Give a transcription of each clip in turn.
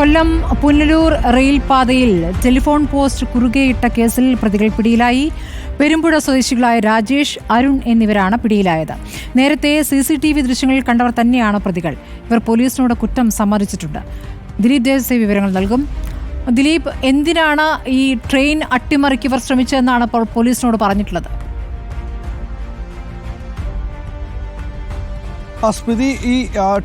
കൊല്ലം പുനലൂർ റെയിൽപാതയിൽ telephone post കുറുകെയിട്ട കേസിൽ പ്രതികൾ പിടിയിലായി. പെരുമ്പുഴ സ്വദേശികളായ രാജേഷ് അരുൺ എന്നിവരാണ് പിടിയിലായത്. നേരത്തെ സി സി ടി വി ദൃശ്യങ്ങളിൽ കണ്ടവർ തന്നെയാണ് പ്രതികൾ. ഇവർ പോലീസിനോട് കുറ്റം സമ്മതിച്ചിട്ടുണ്ട്. ദിലീപ് ദേവസെ വിവരങ്ങൾ നൽകും. ദിലീപ് എന്തിനാണ് ഈ ട്രെയിൻ അട്ടിമറിക്ക് ഇവർ ശ്രമിച്ചതെന്നാണ് ഇപ്പോൾ പോലീസിനോട് പറഞ്ഞിട്ടുള്ളത്? സ്മൃതി ഈ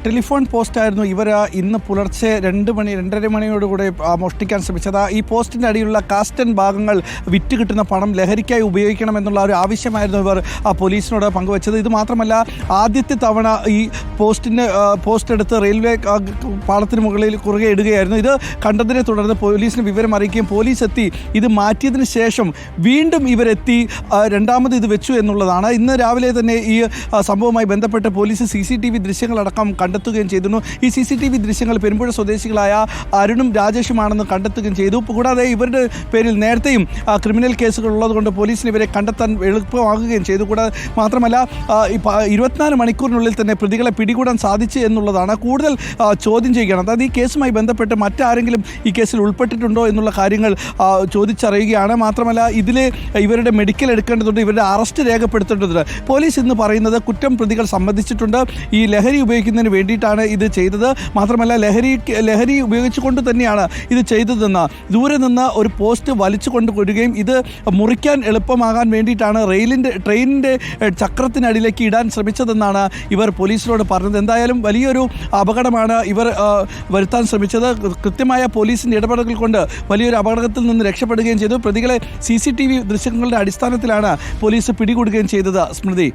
ടെലിഫോൺ പോസ്റ്റായിരുന്നു ഇവർ ഇന്ന് പുലർച്ചെ രണ്ട് മണി രണ്ടര മണിയോടുകൂടെ മോഷ്ടിക്കാൻ ശ്രമിച്ചത്. ഈ പോസ്റ്റിന്റെ അടിയിലുള്ള കാസ്റ്റൻ ഭാഗങ്ങൾ വിറ്റ് കിട്ടുന്ന പണം ലഹരിക്കായി ഉപയോഗിക്കണമെന്നുള്ള ഒരു ആവശ്യമായിരുന്നു ഇവർ പോലീസിനോട് പങ്കുവച്ചത്. ഇത് മാത്രമല്ല ആദ്യത്തെ തവണ ഈ പോസ്റ്റിന് പോസ്റ്റ് എടുത്ത് റെയിൽവേ പാളത്തിന് മുകളിൽ കുറുകെ ഇടുകയായിരുന്നു. ഇത് കണ്ടതിനെ തുടർന്ന് പോലീസിന് വിവരം അറിയിക്കുകയും പോലീസ് എത്തി. ഇത് മാറ്റിയതിന് ശേഷം വീണ്ടും ഇവരെത്തി രണ്ടാമത് ഇത് വെച്ചു എന്നുള്ളതാണ്. ഇന്ന് രാവിലെ തന്നെ ഈ സംഭവവുമായി ബന്ധപ്പെട്ട് police C C T V ദൃശ്യങ്ങളടക്കം കണ്ടെത്തുകയും ചെയ്തിരുന്നു. ഈ സി സി ടി വി ദൃശ്യങ്ങൾ പെരുമ്പുഴ സ്വദേശികളായ അരുണും രാജേഷുമാണെന്ന് കണ്ടെത്തുകയും ചെയ്തു. കൂടാതെ ഇവരുടെ പേരിൽ നേരത്തെയും ക്രിമിനൽ കേസുകൾ ഉള്ളതുകൊണ്ട് പോലീസിന് ഇവരെ കണ്ടെത്താൻ എളുപ്പമാകുകയും ചെയ്തു. കൂടാതെ മാത്രമല്ല ഇരുപത്തിനാല് മണിക്കൂറിനുള്ളിൽ തന്നെ പ്രതികളെ പിടികൂടാൻ സാധിച്ചു എന്നുള്ളതാണ് കൂടുതൽ ചോദ്യം ചെയ്യുകയാണ്. അതായത് ഈ കേസുമായി ബന്ധപ്പെട്ട് മറ്റാരെങ്കിലും ഈ കേസിൽ ഉൾപ്പെട്ടിട്ടുണ്ടോ എന്നുള്ള കാര്യങ്ങൾ ചോദിച്ചറിയുകയാണ്. മാത്രമല്ല ഇതിൽ ഇവരുടെ മെഡിക്കൽ എടുക്കേണ്ടതുണ്ട് ഇവരുടെ അറസ്റ്റ് രേഖപ്പെടുത്തേണ്ടതുണ്ട്. പോലീസ് ഇന്ന് പറയുന്നത് കുറ്റം പ്രതികൾ സമ്മതിച്ചിട്ടുണ്ട്. ഈ ലഹരി ഉപയോഗിക്കുന്നതിന് വേണ്ടിയിട്ടാണ് ഇത് ചെയ്തത്. മാത്രമല്ല ലഹരി ലഹരി ഉപയോഗിച്ചുകൊണ്ട് തന്നെയാണ് ഇത് ചെയ്തതെന്ന്. ദൂരെ നിന്ന് ഒരു പോസ്റ്റ് വലിച്ചു കൊണ്ട് കൊണ്ടുവരികയും ഇത് മുറിക്കാൻ എളുപ്പമാകാൻ വേണ്ടിയിട്ടാണ് റെയിലിന്റെ ട്രെയിനിന്റെ ചക്രത്തിനടിയിലേക്ക് ഇടാൻ ശ്രമിച്ചതെന്നാണ് ഇവർ പോലീസിനോട് പറഞ്ഞത്. എന്തായാലും വലിയൊരു അപകടമാണ് ഇവർ വരുത്താൻ ശ്രമിച്ചത്. കൃത്യമായ പോലീസിന്റെ ഇടപെടലുകൾ കൊണ്ട് വലിയൊരു അപകടത്തിൽ നിന്ന് രക്ഷപ്പെടുകയും ചെയ്തു. പ്രതികളെ സി ദൃശ്യങ്ങളുടെ അടിസ്ഥാനത്തിലാണ് പോലീസ് പിടികൂടുകയും ചെയ്തത്. സ്മൃതി.